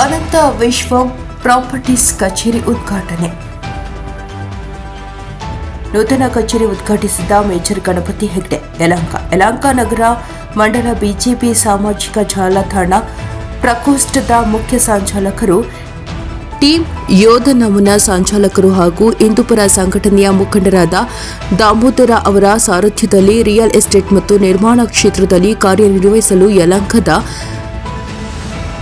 ಅನಂತ ವಿಶ್ವ ಪ್ರಾಪರ್ಟೀಸ್ ಕಚೇರಿ ಉದ್ಘಾಟನೆ. ನೂತನ ಕಚೇರಿ ಉದ್ಘಾಟಿಸಿದ ಮೇಜರ್ ಗಣಪತಿ ಹೆಗ್ಡೆ, ಯಲಹಂಕ. ಯಲಹಂಕ ನಗರ ಮಂಡಲ ಬಿಜೆಪಿ ಸಾಮಾಜಿಕ ಜಾಲತಾಣ ಪ್ರಕೋಷ್ಠದ ಮುಖ್ಯ ಸಂಚಾಲಕರು ಟೀಮ್ ಯೋಧ ನಮನ ಸಂಚಾಲಕರು ಹಾಗೂ ಹಿಂದೂಪರ ಸಂಘಟನೆಯ ಮುಖಂಡರಾದ ದಾಮೋದರ ಅವರ ಸಾರಥ್ಯದಲ್ಲಿ ರಿಯಲ್ ಎಸ್ಟೇಟ್ ಮತ್ತು ನಿರ್ಮಾಣ ಕ್ಷೇತ್ರದಲ್ಲಿ ಕಾರ್ಯನಿರ್ವಹಿಸಲು ಯಲಹಂಕದ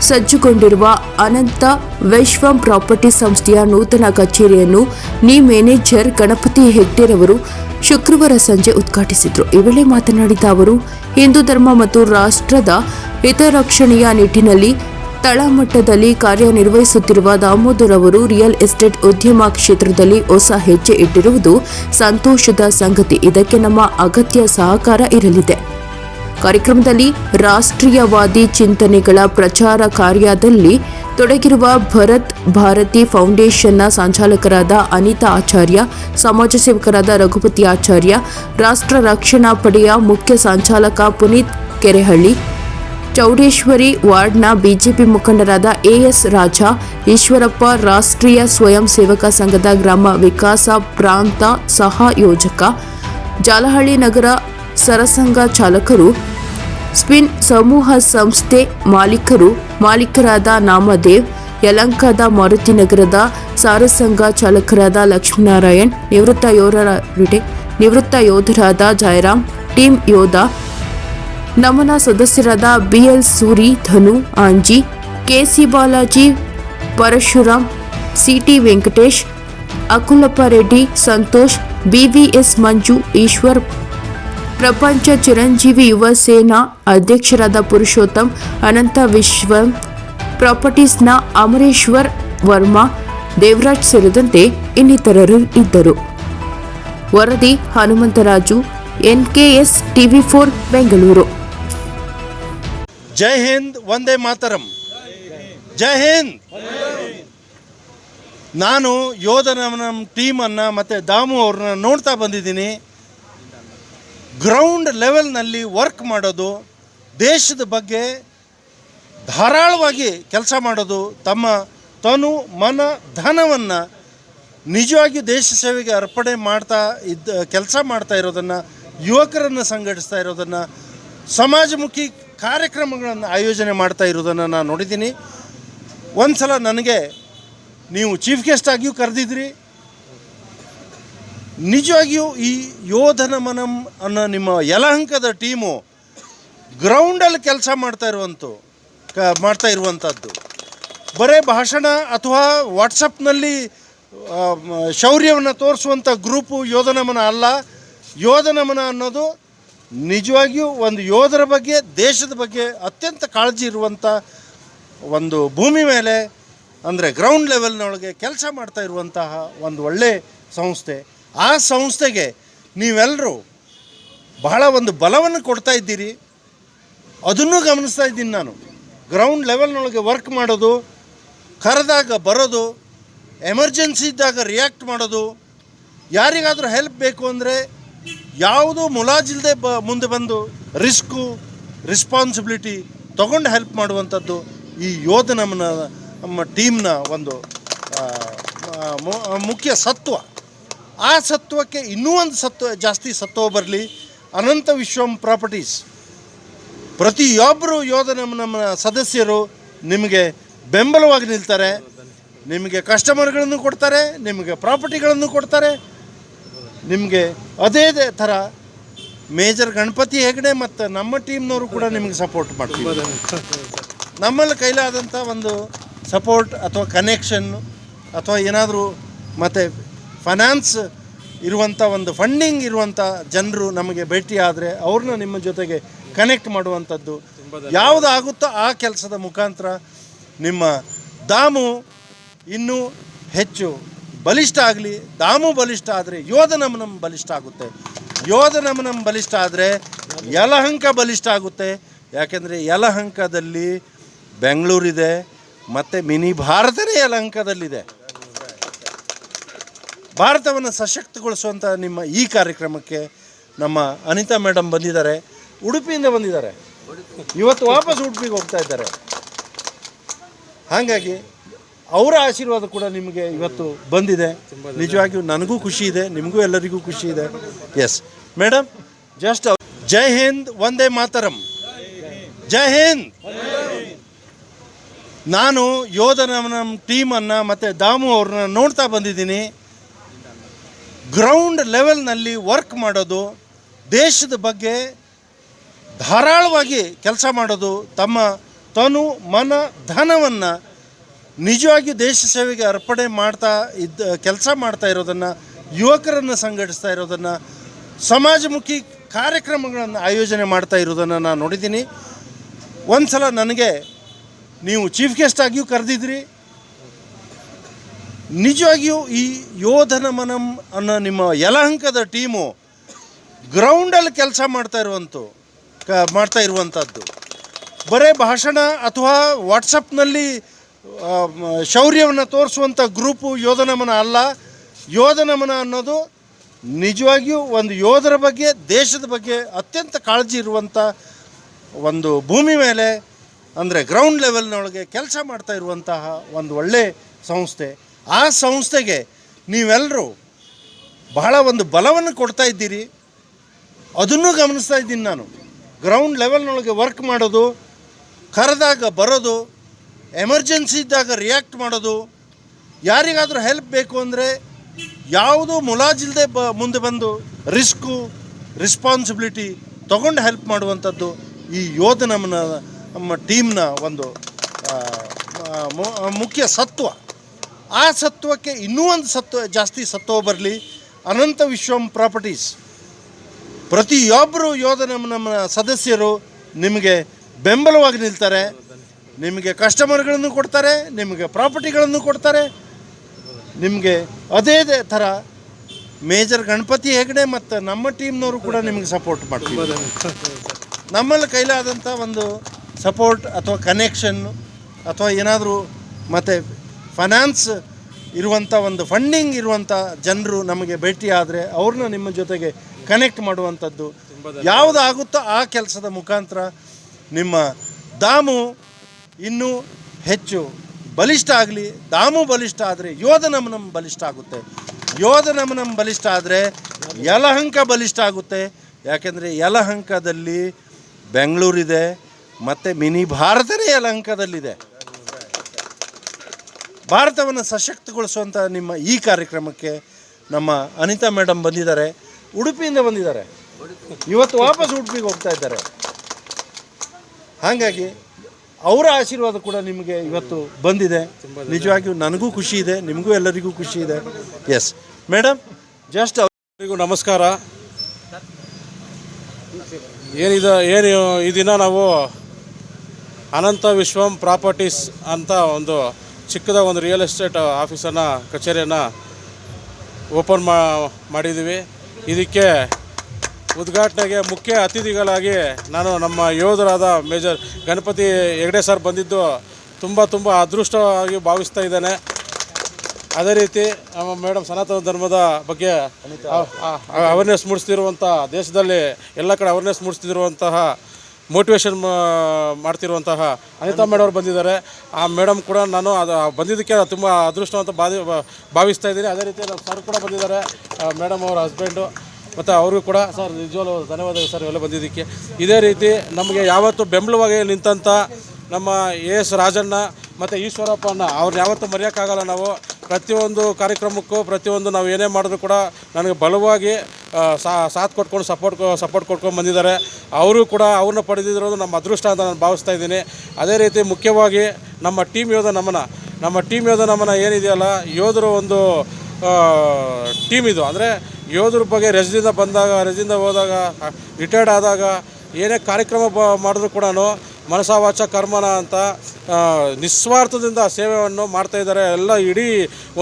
ಸಜ್ಜುಗೊಂಡಿರುವ ಅನಂತ ವಿಶ್ವಂ ಪ್ರಾಪರ್ಟಿ ಸಂಸ್ಥೆಯ ನೂತನ ಕಚೇರಿಯನ್ನು ನಿ ಮ್ಯಾನೇಜರ್ ಗಣಪತಿ ಹೆಗ್ಡೆರವರು ಶುಕ್ರವಾರ ಸಂಜೆ ಉದ್ಘಾಟಿಸಿದರು. ಈ ವೇಳೆ ಮಾತನಾಡಿದ ಅವರು, ಹಿಂದೂ ಧರ್ಮ ಮತ್ತು ರಾಷ್ಟ್ರದ ಹಿತರಕ್ಷಣೆಯ ನಿಟ್ಟಿನಲ್ಲಿ ತಳಮಟ್ಟದಲ್ಲಿ ಕಾರ್ಯನಿರ್ವಹಿಸುತ್ತಿರುವ ದಾಮೋದರ್ ಅವರು ರಿಯಲ್ ಎಸ್ಟೇಟ್ ಉದ್ಯಮ ಕ್ಷೇತ್ರದಲ್ಲಿ ಹೊಸ ಹೆಜ್ಜೆ ಇಟ್ಟಿರುವುದು ಸಂತೋಷದ ಸಂಗತಿ. ಇದಕ್ಕೆ ನಮ್ಮ ಅಗತ್ಯ ಸಹಕಾರ ಇರಲಿದೆ. ಕಾರ್ಯಕ್ರಮದಲ್ಲಿ ರಾಷ್ಟ್ರೀಯವಾದಿ ಚಿಂತನೆಗಳ ಪ್ರಚಾರ ಕಾರ್ಯದಲ್ಲಿ ತೊಡಗಿರುವ ಭರತ್ ಭಾರತಿ ಫೌಂಡೇಶನ್ನ ಸಂಚಾಲಕರಾದ ಅನಿತಾ ಆಚಾರ್ಯ, ಸಮಾಜ ಸೇವಕರಾದ ರಘುಪತಿ ಆಚಾರ್ಯ, ರಾಷ್ಟ್ರ ರಕ್ಷಣಾ ಪಡೆಯ ಮುಖ್ಯ ಸಂಚಾಲಕ ಪುನೀತ್ ಕೆರೆಹಳ್ಳಿ, ಚೌಡೇಶ್ವರಿ ವಾರ್ಡ್ನ ಬಿಜೆಪಿ ಮುಖಂಡರಾದ ಎಎಸ್ ರಾಜ, ಈಶ್ವರಪ್ಪ ರಾಷ್ಟ್ರೀಯ ಸ್ವಯಂ ಸೇವಕ ಸಂಘದ ಗ್ರಾಮ ವಿಕಾಸ ಪ್ರಾಂತ ಸಹಯೋಜಕ ಜಾಲಹಳ್ಳಿ ನಗರ ಸರಸಂಘ ಚಾಲಕರು, ಸ್ಪಿನ್ ಸಮೂಹ ಸಂಸ್ಥೆ ಮಾಲೀಕರು, ಮಾಲೀಕರಾದ ನಾಮದೇವ್, ಯಲಂಕದ ಮಾರುತಿ ನಗರದ ಸಾರಸಂಘ ಚಾಲಕರಾದ ಲಕ್ಷ್ಮೀನಾರಾಯಣ್, ನಿವೃತ್ತ ಯೋಧರ ನಿವೃತ್ತ ಯೋಧರಾದ ಜಯರಾಮ್ ಟೀಮ್ ಯೋಧ, ನಮನ ಸದಸ್ಯರಾದ B L Suri, Dhanu, Anji, K C Balaji, Parashuram, C T Venkatesh, Akulappa Reddy, Santosh, B V S Manju, Eshwar ಪ್ರಪಂಚ ಚಿರಂಜೀವಿ ಯುವ ಸೇನಾ ಅಧ್ಯಕ್ಷರಾದ ಪುರುಷೋತ್ತಮ್, ಅನಂತ ವಿಶ್ವ ಪ್ರಾಪರ್ಟೀಸ್ನ ಅಮರೇಶ್ವರ್ ವರ್ಮಾ, ದೇವರಾಜ್ ಸೇರಿದಂತೆ ಇನ್ನಿತರರು ಇದ್ದರು. ವರದಿ Hanumantharaju, N K S TV four, Bengaluru. Jai Hind Vande Mataram. Jai Hind. ನಾನು ಯೋಧನ ನಮ್ಮ ಟೀಮನ್ನು ಮತ್ತು ದಾಮು ಅವ್ರನ್ನ ನೋಡ್ತಾ ಬಂದಿದ್ದೀನಿ. ಗ್ರೌಂಡ್ ಲೆವೆಲ್ನಲ್ಲಿ ವರ್ಕ್ ಮಾಡೋದು, ದೇಶದ ಬಗ್ಗೆ ಧಾರಾಳವಾಗಿ ಕೆಲಸ ಮಾಡೋದು, ತಮ್ಮ ತನು ಮನ ಧನವನ್ನು ನಿಜವಾಗಿ ದೇಶ ಸೇವೆಗೆ ಅರ್ಪಣೆ ಮಾಡ್ತಾ ಇದ್ದ, ಕೆಲಸ ಮಾಡ್ತಾ ಇರೋದನ್ನು, ಯುವಕರನ್ನು ಸಂಘಟಿಸ್ತಾ ಇರೋದನ್ನು, ಸಮಾಜಮುಖಿ ಕಾರ್ಯಕ್ರಮಗಳನ್ನು ಆಯೋಜನೆ ಮಾಡ್ತಾ ಇರೋದನ್ನು ನಾನು ನೋಡಿದ್ದೀನಿ. ಒಂದು ಸಲ ನನಗೆ ನೀವು ಚೀಫ್ ಗೆಸ್ಟ್ ಆಗಿಯೂ ಕರೆದಿದ್ರಿ. ನಿಜವಾಗಿಯೂ ಈ ಯೋಧನ ಮನಂ ಅನ್ನೋ ನಿಮ್ಮ ಯಲಹಂಕದ ಟೀಮು ಗ್ರೌಂಡಲ್ಲಿ ಕೆಲಸ ಮಾಡ್ತಾ ಇರುವಂಥ ಕ, ಮಾಡ್ತಾ ಇರುವಂಥದ್ದು ಬರೇ ಭಾಷಣ ಅಥವಾ ವಾಟ್ಸಪ್ನಲ್ಲಿ ಶೌರ್ಯವನ್ನು ತೋರಿಸುವಂಥ ಗ್ರೂಪು ಯೋಧನಮನ ಅಲ್ಲ. ಯೋಧನಮನ ಅನ್ನೋದು ನಿಜವಾಗಿಯೂ ಒಂದು ಯೋಧರ ಬಗ್ಗೆ, ದೇಶದ ಬಗ್ಗೆ ಅತ್ಯಂತ ಕಾಳಜಿ ಇರುವಂಥ ಒಂದು ಭೂಮಿ ಮೇಲೆ, ಅಂದರೆ ಗ್ರೌಂಡ್ ಲೆವೆಲ್ನೊಳಗೆ ಕೆಲಸ ಮಾಡ್ತಾ ಇರುವಂತಹ ಒಂದು ಒಳ್ಳೆ ಸಂಸ್ಥೆ. ಆ ಸಂಸ್ಥೆಗೆ ನೀವೆಲ್ಲರೂ ಬಹಳ ಒಂದು ಬಲವನ್ನು ಕೊಡ್ತಾ ಇದ್ದೀರಿ. ಅದನ್ನು ಗಮನಿಸ್ತಾ ಇದ್ದೀನಿ ನಾನು. ಗ್ರೌಂಡ್ ಲೆವೆಲ್ನೊಳಗೆ ವರ್ಕ್ ಮಾಡೋದು, ಕರೆದಾಗ ಬರೋದು ಎಮರ್ಜೆನ್ಸಿ ಇದ್ದಾಗ ರಿಯಾಕ್ಟ್ ಮಾಡೋದು, ಯಾರಿಗಾದರೂ ಹೆಲ್ಪ್ ಬೇಕು ಅಂದರೆ ಯಾವುದೂ ಮುಲಾಜಿಲ್ಲದೆ ಬ, ಮುಂದೆ ಬಂದು ರಿಸ್ಕು ರೆಸ್ಪಾನ್ಸಿಬಿಲಿಟಿ ತೊಗೊಂಡು ಹೆಲ್ಪ್ ಮಾಡುವಂಥದ್ದು ಈ ಯೋಧ ನಮ್ಮ ನಮ್ಮ ಟೀಮ್ನ ಒಂದು ಮುಖ್ಯ ಸತ್ವ. ಆ ಸತ್ವಕ್ಕೆ ಇನ್ನೂ ಒಂದು ಸತ್ವ, ಜಾಸ್ತಿ ಸತ್ವ ಬರಲಿ. ಅನಂತ ವಿಶ್ವಂ ಪ್ರಾಪರ್ಟೀಸ್. ಪ್ರತಿಯೊಬ್ಬರು ಯೋಧ ನಮ್ಮ ನಮ್ಮ ಸದಸ್ಯರು ನಿಮಗೆ ಬೆಂಬಲವಾಗಿ ನಿಲ್ತಾರೆ. ನಿಮಗೆ ಕಸ್ಟಮರ್ಗಳನ್ನು ಕೊಡ್ತಾರೆ, ನಿಮಗೆ ಪ್ರಾಪರ್ಟಿಗಳನ್ನು ಕೊಡ್ತಾರೆ. ನಿಮಗೆ ಅದೇ ಥರ ಮೇಜರ್ ಗಣಪತಿ ಹೆಗಡೆ ಮತ್ತು ನಮ್ಮ ಟೀಮ್ನವರು ಕೂಡ ನಿಮಗೆ ಸಪೋರ್ಟ್ ಮಾಡ್ತೀವಿ. ನಮ್ಮಲ್ಲಿ ಕೈಲಾದಂಥ ಒಂದು ಸಪೋರ್ಟ್ ಅಥವಾ ಕನೆಕ್ಷನ್ ಅಥವಾ ಏನಾದರೂ ಮತ್ತು ಫೈನಾನ್ಸ್ ಇರುವಂಥ ಒಂದು ಫಂಡಿಂಗ್ ಇರುವಂಥ ಜನರು ನಮಗೆ ಭೇಟಿ ಆದರೆ ಅವ್ರನ್ನ ನಿಮ್ಮ ಜೊತೆಗೆ ಕನೆಕ್ಟ್ ಮಾಡುವಂಥದ್ದು. ಯಾವುದು ಆಗುತ್ತೋ ಆ ಕೆಲಸದ ಮುಖಾಂತರ ನಿಮ್ಮ ದಾಮು ಇನ್ನೂ ಹೆಚ್ಚು ಬಲಿಷ್ಠ ಆಗಲಿ. ದಾಮು ಬಲಿಷ್ಠ ಆದರೆ ಯೋಧ ನಮ್ಮ ಬಲಿಷ್ಠ ಆಗುತ್ತೆ. ಯೋಧ ನಮ್ಮ ಬಲಿಷ್ಠ ಆದರೆ ಯಲಹಂಕ ಬಲಿಷ್ಠ ಆಗುತ್ತೆ. ಯಾಕೆಂದರೆ ಯಲಹಂಕದಲ್ಲಿ ಬೆಂಗಳೂರಿದೆ ಮತ್ತು ಮಿನಿ ಭಾರತನೇ ಯಲಹಂಕದಲ್ಲಿದೆ. ಭಾರತವನ್ನು ಸಶಕ್ತಗೊಳಿಸುವಂಥ ನಿಮ್ಮ ಈ ಕಾರ್ಯಕ್ರಮಕ್ಕೆ ನಮ್ಮ ಅನಿತಾ ಮೇಡಮ್ ಬಂದಿದ್ದಾರೆ, ಉಡುಪಿಯಿಂದ ಬಂದಿದ್ದಾರೆ. ಇವತ್ತು ವಾಪಸ್ ಉಡುಪಿಗೆ ಹೋಗ್ತಾ ಇದ್ದಾರೆ. ಹಾಗಾಗಿ ಅವರ ಆಶೀರ್ವಾದ ಕೂಡ ನಿಮಗೆ ಇವತ್ತು ಬಂದಿದೆ. ನಿಜವಾಗಿಯೂ ನನಗೂ ಖುಷಿ ಇದೆ, ನಿಮಗೂ ಎಲ್ಲರಿಗೂ ಖುಷಿ ಇದೆ. Yes madam just Jai Hind Vande Mataram. Jai Hind. ನಾನು ಯೋಧನ ನಮ್ಮ ಟೀಮನ್ನು ಮತ್ತು ದಾಮು ಅವ್ರನ್ನ ನೋಡ್ತಾ ಬಂದಿದ್ದೀನಿ. ಗ್ರೌಂಡ್ ಲೆವೆಲ್ನಲ್ಲಿ ವರ್ಕ್ ಮಾಡೋದು, ದೇಶದ ಬಗ್ಗೆ ಧಾರಾಳವಾಗಿ ಕೆಲಸ ಮಾಡೋದು, ತಮ್ಮ ತನು ಮನ ಧನವನ್ನು ನಿಜವಾಗಿ ದೇಶ ಸೇವೆಗೆ ಅರ್ಪಣೆ ಮಾಡ್ತಾ ಇದ್ದ, ಕೆಲಸ ಮಾಡ್ತಾ ಇರೋದನ್ನು, ಯುವಕರನ್ನು ಸಂಘಟಿಸ್ತಾ ಇರೋದನ್ನು, ಸಮಾಜಮುಖಿ ಕಾರ್ಯಕ್ರಮಗಳನ್ನು ಆಯೋಜನೆ ಮಾಡ್ತಾ ಇರೋದನ್ನು ನಾನು ನೋಡಿದ್ದೀನಿ. ಒಂದು ಸಲ ನನಗೆ ನೀವು ಚೀಫ್ ಗೆಸ್ಟ್ ಆಗಿಯೂ ಕರೆದಿದ್ರಿ. ನಿಜವಾಗಿಯೂ ಈ ಯೋಧನ ಮನಂ ಅನ್ನೋ ನಿಮ್ಮ ಯಲಹಂಕದ ಟೀಮು ಗ್ರೌಂಡಲ್ಲಿ ಕೆಲಸ ಮಾಡ್ತಾ ಇರುವಂಥ ಕ, ಮಾಡ್ತಾ ಇರುವಂಥದ್ದು ಬರೇ ಭಾಷಣ ಅಥವಾ ವಾಟ್ಸಪ್ನಲ್ಲಿ ಶೌರ್ಯವನ್ನು ತೋರಿಸುವಂಥ ಗ್ರೂಪು ಯೋಧನಮನ ಅಲ್ಲ. ಯೋಧನಮನ ಅನ್ನೋದು ನಿಜವಾಗಿಯೂ ಒಂದು ಯೋಧರ ಬಗ್ಗೆ, ದೇಶದ ಬಗ್ಗೆ ಅತ್ಯಂತ ಕಾಳಜಿ ಇರುವಂಥ ಒಂದು ಭೂಮಿ ಮೇಲೆ, ಅಂದರೆ ಗ್ರೌಂಡ್ ಲೆವೆಲ್ನೊಳಗೆ ಕೆಲಸ ಮಾಡ್ತಾ ಇರುವಂತಹ ಒಂದು ಒಳ್ಳೆ ಸಂಸ್ಥೆ. ಆ ಸಂಸ್ಥೆಗೆ ನೀವೆಲ್ಲರೂ ಬಹಳ ಒಂದು ಬಲವನ್ನು ಕೊಡ್ತಾ ಇದ್ದೀರಿ. ಅದನ್ನು ಗಮನಿಸ್ತಾ ಇದ್ದೀನಿ ನಾನು. ಗ್ರೌಂಡ್ ಲೆವೆಲ್ನೊಳಗೆ ವರ್ಕ್ ಮಾಡೋದು, ಕರೆದಾಗ ಬರೋದು ಎಮರ್ಜೆನ್ಸಿ ಇದ್ದಾಗ ರಿಯಾಕ್ಟ್ ಮಾಡೋದು, ಯಾರಿಗಾದರೂ ಹೆಲ್ಪ್ ಬೇಕು ಅಂದರೆ ಯಾವುದೂ ಮುಲಾಜಿಲ್ಲದೆ ಬ, ಮುಂದೆ ಬಂದು ರಿಸ್ಕು ರೆಸ್ಪಾನ್ಸಿಬಿಲಿಟಿ ತಗೊಂಡು ಹೆಲ್ಪ್ ಮಾಡುವಂಥದ್ದು ಈ ಯೋಧ ನಮ್ಮನ ನಮ್ಮ ಟೀಮ್ನ ಒಂದು ಮುಖ್ಯ ಸತ್ವ. ಆ ಸತ್ವಕ್ಕೆ ಇನ್ನೂ ಒಂದು ಸತ್ವ, ಜಾಸ್ತಿ ಸತ್ವ ಬರಲಿ. ಅನಂತ ವಿಶ್ವಂ ಪ್ರಾಪರ್ಟೀಸ್. ಪ್ರತಿಯೊಬ್ಬರು ಯೋಧ ನಮ್ಮ ನಮ್ಮ ಸದಸ್ಯರು ನಿಮಗೆ ಬೆಂಬಲವಾಗಿ ನಿಲ್ತಾರೆ. ನಿಮಗೆ ಕಸ್ಟಮರ್ಗಳನ್ನು ಕೊಡ್ತಾರೆ, ನಿಮಗೆ ಪ್ರಾಪರ್ಟಿಗಳನ್ನು ಕೊಡ್ತಾರೆ. ನಿಮಗೆ ಅದೇ ಥರ ಮೇಜರ್ ಗಣಪತಿ ಹೆಗಡೆ ಮತ್ತು ನಮ್ಮ ಟೀಮ್ನವರು ಕೂಡ ನಿಮಗೆ ಸಪೋರ್ಟ್ ಮಾಡ್ತೀವಿ. ನಮ್ಮಲ್ಲಿ ಕೈಲಾದಂಥ ಒಂದು ಸಪೋರ್ಟ್ ಅಥವಾ ಕನೆಕ್ಷನ್ ಅಥವಾ ಏನಾದರೂ ಮತ್ತು ಫೈನಾನ್ಸ್ ಇರುವಂಥ ಒಂದು ಫಂಡಿಂಗ್ ಇರುವಂಥ ಜನರು ನಮಗೆ ಭೇಟಿ ಆದರೆ ಅವ್ರನ್ನ ನಿಮ್ಮ ಜೊತೆಗೆ ಕನೆಕ್ಟ್ ಮಾಡುವಂಥದ್ದು. ಯಾವುದಾಗುತ್ತೋ ಆ ಕೆಲಸದ ಮುಖಾಂತರ ನಿಮ್ಮ ದಾಮು ಇನ್ನೂ ಹೆಚ್ಚು ಬಲಿಷ್ಠ ಆಗಲಿ. ದಾಮು ಬಲಿಷ್ಠ ಆದರೆ ಯೋಧ ನಮನಂ ಬಲಿಷ್ಠ ಆಗುತ್ತೆ. ಯೋಧ ನಮನಂ ಬಲಿಷ್ಠ ಆದರೆ ಯಲಹಂಕ ಬಲಿಷ್ಠ ಆಗುತ್ತೆ. ಯಾಕೆಂದರೆ ಯಲಹಂಕದಲ್ಲಿ ಬೆಂಗಳೂರಿದೆ ಮತ್ತು ಮಿನಿ ಭಾರತನೇ ಯಲಹಂಕದಲ್ಲಿದೆ. ಭಾರತವನ್ನು ಸಶಕ್ತಗೊಳಿಸುವಂಥ ನಿಮ್ಮ ಈ ಕಾರ್ಯಕ್ರಮಕ್ಕೆ ನಮ್ಮ ಅನಿತಾ ಮೇಡಮ್ ಬಂದಿದ್ದಾರೆ, ಉಡುಪಿಯಿಂದ ಬಂದಿದ್ದಾರೆ. ಇವತ್ತು ವಾಪಸ್ ಉಡುಪಿಗೆ ಹೋಗ್ತಾ ಇದ್ದಾರೆ. ಹಾಗಾಗಿ ಅವರ ಆಶೀರ್ವಾದ ಕೂಡ ನಿಮಗೆ ಇವತ್ತು ಬಂದಿದೆ. ನಿಜವಾಗಿಯೂ ನನಗೂ ಖುಷಿ ಇದೆ, ನಿಮಗೂ ಎಲ್ಲರಿಗೂ ಖುಷಿ ಇದೆ. ಎಸ್ ಮೇಡಮ್ ಜಸ್ಟ್ ಅವರಿಗೂ ನಮಸ್ಕಾರ. ಏನಿದೆ, ಏನು ಈ ದಿನ ನಾವು ಅನಂತ ವಿಶ್ವಂ ಪ್ರಾಪರ್ಟೀಸ್ ಅಂತ ಒಂದು ಚಿಕ್ಕದ ಒಂದು ರಿಯಲ್ ಎಸ್ಟೇಟ್ ಆಫೀಸನ್ನ ಕಚೇರಿಯನ್ನು ಓಪನ್ ಮಾ ಮಾಡಿದ್ದೀವಿ ಇದಕ್ಕೆ ಉದ್ಘಾಟನೆಗೆ ಮುಖ್ಯ ಅತಿಥಿಗಳಾಗಿ ನಾನು ನಮ್ಮ ಯೋಧರಾದ ಮೇಜರ್ ಗಣಪತಿ ಹೆಗಡೆ ಸರ್ ಬಂದಿದ್ದು ತುಂಬ ತುಂಬ ಅದೃಷ್ಟವಾಗಿ ಭಾವಿಸ್ತಾ ಇದ್ದೇನೆ. ಅದೇ ರೀತಿ ನಮ್ಮ ಮೇಡಮ್ ಸನಾತನ ಧರ್ಮದ ಬಗ್ಗೆ ಅವೇರ್ನೆಸ್ ಮೂಡಿಸ್ತಿರುವಂಥ ದೇಶದಲ್ಲಿ ಎಲ್ಲ ಕಡೆ ಅವೇರ್ನೆಸ್ ಮೂಡಿಸ್ತಿರುವಂತಹ ಮೋಟಿವೇಶನ್ ಮಾಡ್ತಿರುವಂತಹ ಅನಿತಾ ಮೇಡಮ್ ಅವರು ಬಂದಿದ್ದಾರೆ. ಆ ಮೇಡಮ್ ಕೂಡ ನಾನು ಅದು, ಬಂದಿದ್ದಕ್ಕೆ ತುಂಬ ಅದೃಷ್ಟ ಅಂತ ಬಾಧಿ ಭಾವಿಸ್ತಾ ಇದ್ದೀನಿ. ಅದೇ ರೀತಿ ನಮ್ಮ ಸರ್ ಕೂಡ ಬಂದಿದ್ದಾರೆ. ಮೇಡಮ್ ಅವರ ಹಸ್ಬೆಂಡು ಮತ್ತು ಅವ್ರಿಗೂ ಕೂಡ ಸರ್, ನಿಜವಾಗ್ಲೂ ಧನ್ಯವಾದಗಳು ಸರ್, ಇವೆಲ್ಲ ಬಂದಿದ್ದಕ್ಕೆ. ಇದೇ ರೀತಿ ನಮಗೆ ಯಾವತ್ತೂ ಬೆಂಬಲವಾಗಿ ನಿಂತಂಥ ನಮ್ಮ ಎ ಎಸ್ ರಾಜಣ್ಣ ಮತ್ತು ಈಶ್ವರಪ್ಪ ಅಣ್ಣ ಅವ್ರನ್ನ ಯಾವತ್ತೂ ಮರೆಯೋಕ್ಕಾಗಲ್ಲ ನಾವು. ಪ್ರತಿಯೊಂದು ಕಾರ್ಯಕ್ರಮಕ್ಕೂ ಪ್ರತಿಯೊಂದು ನಾವು ಏನೇ ಮಾಡಿದ್ರು ಕೂಡ ನನಗೆ ಬಲವಾಗಿ ಸಾಥ್ ಕೊಟ್ಕೊಂಡು ಸಪೋರ್ಟ್ ಸಪೋರ್ಟ್ ಕೊಟ್ಕೊಂಡು ಬಂದಿದ್ದಾರೆ. ಅವರು ಕೂಡ ಅವ್ರನ್ನ ಪಡೆದಿರೋದು ನಮ್ಮ ಅದೃಷ್ಟ ಅಂತ ನಾನು ಭಾವಿಸ್ತಾ ಇದ್ದೀನಿ. ಅದೇ ರೀತಿ ಮುಖ್ಯವಾಗಿ ನಮ್ಮ ಟೀಮ್ ಯೋಧ ನಮನ, ನಮ್ಮ ಟೀಮ್ ಯೋಧ ನಮನ ಏನಿದೆಯಲ್ಲ, ಯೋಧರು ಒಂದು ಟೀಮ್ ಇದು. ಅಂದರೆ ಯೋಧರ ಬಗ್ಗೆ ರಜದಿಂದ ಬಂದಾಗ, ರಜದಿಂದ ಹೋದಾಗ ರಿಟೈರ್ಡ್ ಆದಾಗ, ಏನೇ ಕಾರ್ಯಕ್ರಮ ಬ, ಮಾಡಿದ್ರು ಕೂಡ ಮನಸಾವಾಚ ಕರ್ಮನ ಅಂತ ನಿಸ್ವಾರ್ಥದಿಂದ ಸೇವೆಯನ್ನು ಮಾಡ್ತಾ ಇದ್ದಾರೆ. ಎಲ್ಲ ಇಡೀ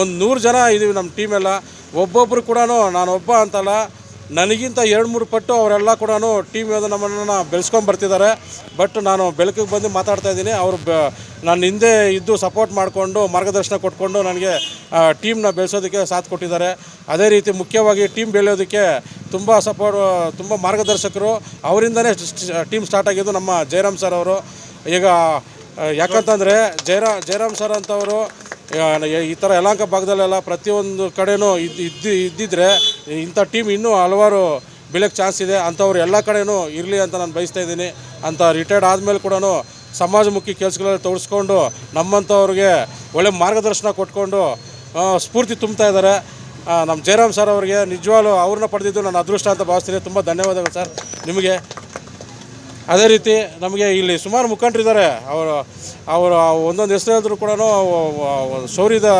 ಒಂದು ನೂರು ಜನ ಇದ್ದೀವಿ ನಮ್ಮ ಟೀಮೆಲ್ಲ ಒಬ್ಬೊಬ್ಬರು ಕೂಡ ನಾನೊಬ್ಬ ಅಂತಲ್ಲ ನನಗಿಂತ ಎರಡು ಮೂರು ಪಟ್ಟು ಅವರೆಲ್ಲ ಕೂಡ ಟೀಮ್ ಯಾವುದು ನಮ್ಮನ್ನು ಬೆಳೆಸ್ಕೊಂಡು ಬರ್ತಿದ್ದಾರೆ. ಬಟ್ ನಾನು ಬೆಳಕಿಗೆ ಬಂದು ಮಾತಾಡ್ತಾ ಇದ್ದೀನಿ. ಅವರು ಬ, ನಾನು ಹಿಂದೆ ಇದ್ದು ಸಪೋರ್ಟ್ ಮಾಡಿಕೊಂಡು, ಮಾರ್ಗದರ್ಶನ ಕೊಟ್ಕೊಂಡು ನನಗೆ ಟೀಮ್ನ ಬೆಳೆಸೋದಕ್ಕೆ ಸಾಥ್ ಕೊಟ್ಟಿದ್ದಾರೆ. ಅದೇ ರೀತಿ ಮುಖ್ಯವಾಗಿ ಟೀಮ್ ಬೆಳೆಯೋದಕ್ಕೆ ತುಂಬ ಸಪೋರ್ಟ್ ತುಂಬ ಮಾರ್ಗದರ್ಶಕರು. ಅವರಿಂದನೇ ಟೀಮ್ ಸ್ಟಾರ್ಟ್ ಆಗಿದ್ದು ನಮ್ಮ ಜಯರಾಮ್ ಸರ್ ಅವರು. ಈಗ ಯಾಕಂತಂದರೆ ಜಯರಾ, ಜಯರಾಮ್ ಸರ್ ಅಂತವರು ಈ ಥರ ಯಲಹಂಕ ಭಾಗದಲ್ಲೆಲ್ಲ ಪ್ರತಿಯೊಂದು ಕಡೆನೂ ಇದ್ದು ಇದ್ದು, ಇದ್ದಿದ್ರೆ ಇಂಥ ಟೀಮ್ ಇನ್ನೂ ಹಲವಾರು ಬೆಳಕ್ಕೆ ಚಾನ್ಸ್ ಇದೆ. ಅಂಥವ್ರು ಎಲ್ಲ ಕಡೆನೂ ಇರಲಿ ಅಂತ ನಾನು ಬಯಸ್ತಾ ಇದ್ದೀನಿ. ಅಂತ ರಿಟೈರ್ಡ್ ಆದಮೇಲೆ ಕೂಡ ಸಮಾಜಮುಖಿ ಕೆಲಸಗಳಲ್ಲಿ ತೊಡಸ್ಕೊಂಡು ನಮ್ಮಂಥವ್ರಿಗೆ ಒಳ್ಳೆ ಮಾರ್ಗದರ್ಶನ ಕೊಟ್ಕೊಂಡು ಸ್ಫೂರ್ತಿ ತುಂಬ್ತಾ ಇದ್ದಾರೆ. ನಮ್ಮ ಜಯರಾಮ್ ಸರ್ ಅವರಿಗೆ ನಿಜವಾಗ್ಲೂ ಅವ್ರನ್ನ ಪಡೆದಿದ್ದು ನಾನು ಅದೃಷ್ಟ ಅಂತ ಭಾವಿಸ್ತೀನಿ. ತುಂಬ ಧನ್ಯವಾದಗಳು ಸರ್ ನಿಮಗೆ. ಅದೇ ರೀತಿ ನಮಗೆ ಇಲ್ಲಿ ಸುಮಾರು ಮುಖಂಡರಿದ್ದಾರೆ. ಅವರು ಅವರು ಒಂದೊಂದು ಹೆಸರು ಕೂಡ ಶೌರ್ಯದ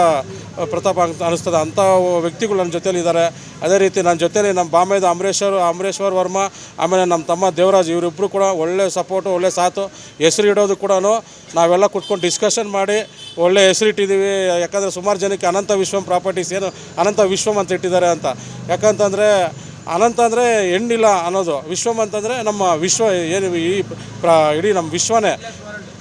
ಪ್ರತಾಪ ಅಂತ ಅನಿಸ್ತದೆ ಅಂಥ ವ್ಯಕ್ತಿಗಳು ನನ್ನ ಜೊತೇಲಿ ಇದ್ದಾರೆ. ಅದೇ ರೀತಿ ನನ್ನ ಜೊತೇಲಿ ನಮ್ಮ ಬಾಂಬೆದ ಅಮರೇಶ್ವರ್ ಅಮರೇಶ್ವರ್ ವರ್ಮ, ಆಮೇಲೆ ನಮ್ಮ ತಮ್ಮ ದೇವರಾಜ್ ಇವರಿಬ್ಬರು ಕೂಡ ಒಳ್ಳೆ ಸಪೋರ್ಟು ಒಳ್ಳೆ ಸಾಥು, ಹೆಸರು ಇಡೋದು ಕೂಡ ನಾವೆಲ್ಲ ಕುತ್ಕೊಂಡು ಡಿಸ್ಕಷನ್ ಮಾಡಿ ಒಳ್ಳೆ ಹೆಸರಿಟ್ಟಿದ್ದೀವಿ ಯಾಕಂದರೆ ಸುಮಾರು ಜನಕ್ಕೆ ಅನಂತ ವಿಶ್ವಂ ಪ್ರಾಪರ್ಟೀಸ್ ಏನು ಅನಂತ ವಿಶ್ವಂ ಅಂತ ಇಟ್ಟಿದ್ದಾರೆ ಅಂತ. ಯಾಕಂತಂದರೆ ಅನಂತ ಅಂದರೆ ಹೆಣ್ಣಿಲ್ಲ ಅನ್ನೋದು. ವಿಶ್ವಮ್ ಅಂತಂದರೆ ನಮ್ಮ ವಿಶ್ವ ಏನು ಈ ಪ್ರ ಇಡೀ ನಮ್ಮ ವಿಶ್ವನೇ.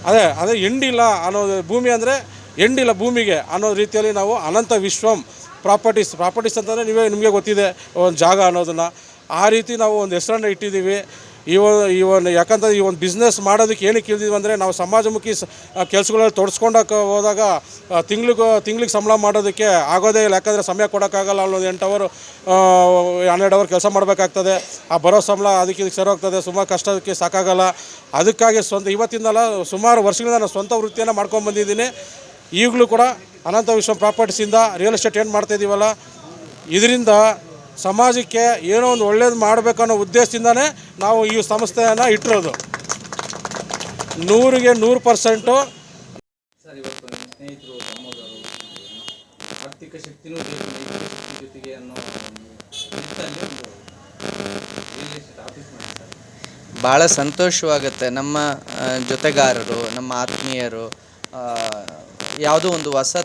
ಅದೇ ಅದೇ ಹೆಂಡಿಲ್ಲ ಅನ್ನೋದು ಭೂಮಿ ಅಂದರೆ ಹೆಣ್ಣಿಲ್ಲ ಭೂಮಿಗೆ ಅನ್ನೋ ರೀತಿಯಲ್ಲಿ ನಾವು ಅನಂತ ವಿಶ್ವಂ ಪ್ರಾಪರ್ಟೀಸ್. ಪ್ರಾಪರ್ಟೀಸ್ ಅಂತಂದರೆ ನೀವೇ ನಿಮಗೆ ಗೊತ್ತಿದೆ, ಒಂದು ಜಾಗ ಅನ್ನೋದನ್ನು. ಆ ರೀತಿ ನಾವು ಒಂದು ಹೆಸರನ್ನು ಇಟ್ಟಿದ್ದೀವಿ. ಈ ಒಂದು ಯಾಕಂತ ಈ ಒಂದು ಬಿಸ್ನೆಸ್ ಮಾಡೋದಕ್ಕೆ ಏನಕ್ಕೆ ಇಳಿದಿದ್ವಿ ಅಂದರೆ ನಾವು ಸಮಾಜಮುಖಿ ಸ ಕೆಲಸಗಳಲ್ಲಿ ತೊಡಸ್ಕೊಂಡಕ್ಕೆ ಹೋದಾಗ ತಿಂಗ್ಳಿಗೆ ತಿಂಗ್ಳಿಗೆ ಸಂಬಳ ಮಾಡೋದಕ್ಕೆ ಆಗೋದೇ ಇಲ್ಲ. ಯಾಕಂದರೆ ಸಮಯ ಕೊಡೋಕ್ಕಾಗಲ್ಲ ಅನ್ನೋದು ಎಂಟು ಅವರು ಹನ್ನೆರಡು ಅವರ್ ಕೆಲಸ ಮಾಡಬೇಕಾಗ್ತದೆ. ಆ, ಬರೋ ಸಂಬಳ ಅದಕ್ಕೆ ಇದಕ್ಕೆ ಸರಿ ಹೋಗ್ತದೆ. ಸುಮಾರು ಕಷ್ಟಕ್ಕೆ ಸಾಕಾಗಲ್ಲ. ಅದಕ್ಕಾಗಿ ಸ್ವಂತ, ಇವತ್ತಿಂದಲ್ಲ ಸುಮಾರು ವರ್ಷಗಳಿಂದ ನಾನು ಸ್ವಂತ ವೃತ್ತಿಯನ್ನು ಮಾಡ್ಕೊಂಡ್ಬಂದಿದ್ದೀನಿ ಈಗಲೂ ಕೂಡ ಅನಂತ ವಿಶ್ವ ಪ್ರಾಪರ್ಟೀಸಿಂದ ರಿಯಲ್ ಎಸ್ಟೇಟ್ ಏನು ಮಾಡ್ತಾಯಿದ್ದೀವಲ್ಲ ಇದರಿಂದ ಸಮಾಜಕ್ಕೆ ಏನೋ ಒಂದು ಒಳ್ಳೇದು ಮಾಡಬೇಕನ್ನೋ ಉದ್ದೇಶದಿಂದನೇ ನಾವು ಈ ಸಂಸ್ಥೆಯನ್ನು ಇಟ್ಟಿರೋದು. ನೂರಿಗೆ ನೂರು ಪರ್ಸೆಂಟು ಸರ್ ಇವತ್ತು ಸ್ನೇಹಿತರು ತಮ್ಮದವರು ಆರ್ಥಿಕ ಶಕ್ತಿನೂ ಜೊತೆಗೆ ಅನ್ನೋ ಭಾಳ ಸಂತೋಷವಾಗುತ್ತೆ. ನಮ್ಮ ಜೊತೆಗಾರರು ನಮ್ಮ ಆತ್ಮೀಯರು ಯಾವುದೋ ಒಂದು ಹೊಸ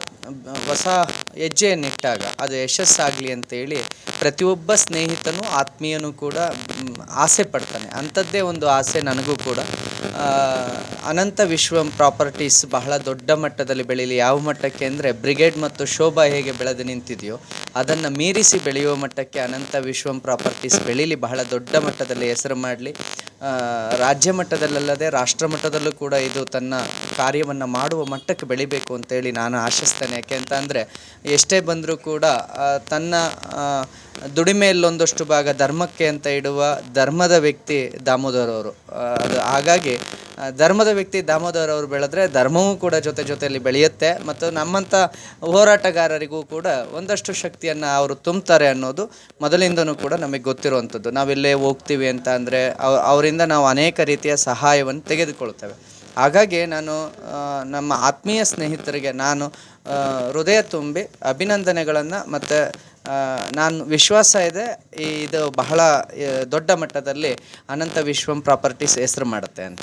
ಹೊಸ ಹೆಜ್ಜೆಯನ್ನಿಟ್ಟಾಗ ಅದು ಯಶಸ್ಸಾಗಲಿ ಅಂತೇಳಿ ಪ್ರತಿಯೊಬ್ಬ ಸ್ನೇಹಿತನೂ ಆತ್ಮೀಯನೂ ಕೂಡ ಆಸೆ ಪಡ್ತಾನೆ. ಅಂಥದ್ದೇ ಒಂದು ಆಸೆ ನನಗೂ ಕೂಡ. ಅನಂತ ವಿಶ್ವಂ ಪ್ರಾಪರ್ಟೀಸ್ ಬಹಳ ದೊಡ್ಡ ಮಟ್ಟದಲ್ಲಿ ಬೆಳೀಲಿ. ಯಾವ ಮಟ್ಟಕ್ಕೆ ಅಂದರೆ ಬ್ರಿಗೇಡ್ ಮತ್ತು ಶೋಭಾ ಹೇಗೆ ಬೆಳೆದು ನಿಂತಿದೆಯೋ, ಅದನ್ನು ಮೀರಿಸಿ ಬೆಳೆಯುವ ಮಟ್ಟಕ್ಕೆ ಅನಂತ ವಿಶ್ವಂ ಪ್ರಾಪರ್ಟೀಸ್ ಬೆಳೀಲಿ. ಬಹಳ ದೊಡ್ಡ ಮಟ್ಟದಲ್ಲಿ ಹೆಸರು ಮಾಡಲಿ. ರಾಜ್ಯ ಮಟ್ಟದಲ್ಲದೆ ರಾಷ್ಟ್ರ ಮಟ್ಟದಲ್ಲೂ ಕೂಡ ಇದು ತನ್ನ ಕಾರ್ಯವನ್ನು ಮಾಡುವ ಮಟ್ಟಕ್ಕೆ ಬೆಳಿಬೇಕು ಅಂತೇಳಿ ನಾನು ಆಶಿಸ್ತೇನೆ. ಯಾಕೆ ಅಂತ ಅಂದರೆ, ಎಷ್ಟೇ ಬಂದರೂ ಕೂಡ ತನ್ನ ದುಡಿಮೆಯಲ್ಲೊಂದಷ್ಟು ಭಾಗ ಧರ್ಮಕ್ಕೆ ಅಂತ ಇಡುವ ಧರ್ಮದ ವ್ಯಕ್ತಿ ದಾಮೋದರ್ ಅವರು. ಅದು ಹಾಗಾಗಿ ಧರ್ಮದ ವ್ಯಕ್ತಿ ದಾಮೋದರ್ ಅವರು ಬೆಳೆದ್ರೆ ಧರ್ಮವೂ ಕೂಡ ಜೊತೆ ಜೊತೆಯಲ್ಲಿ ಬೆಳೆಯುತ್ತೆ ಮತ್ತು ನಮ್ಮಂಥ ಹೋರಾಟಗಾರರಿಗೂ ಕೂಡ ಒಂದಷ್ಟು ಶಕ್ತಿಯನ್ನು ಅವರು ತುಂಬ್ತಾರೆ ಅನ್ನೋದು ಮೊದಲಿಂದನೂ ಕೂಡ ನಮಗೆ ಗೊತ್ತಿರುವಂಥದ್ದು. ನಾವೆಲ್ಲೇ ಹೋಗ್ತೀವಿ ಅಂತ ಅಂದರೆ ಅವರಿಂದ ನಾವು ಅನೇಕ ರೀತಿಯ ಸಹಾಯವನ್ನು ತೆಗೆದುಕೊಳ್ತೇವೆ ಹಾಗಾಗಿ ನಾನು ನಮ್ಮ ಆತ್ಮೀಯ ಸ್ನೇಹಿತರಿಗೆ ನಾನು ಹೃದಯ ತುಂಬಿ ಅಭಿನಂದನೆಗಳನ್ನು ಮತ್ತು ನಾನು ವಿಶ್ವಾಸ ಇದೆ ಇದು ಬಹಳ ದೊಡ್ಡ ಮಟ್ಟದಲ್ಲಿ ಅನಂತ ವಿಶ್ವಂ ಪ್ರಾಪರ್ಟೀಸ್ ಹೆಸರು ಮಾಡುತ್ತೆ ಅಂತ.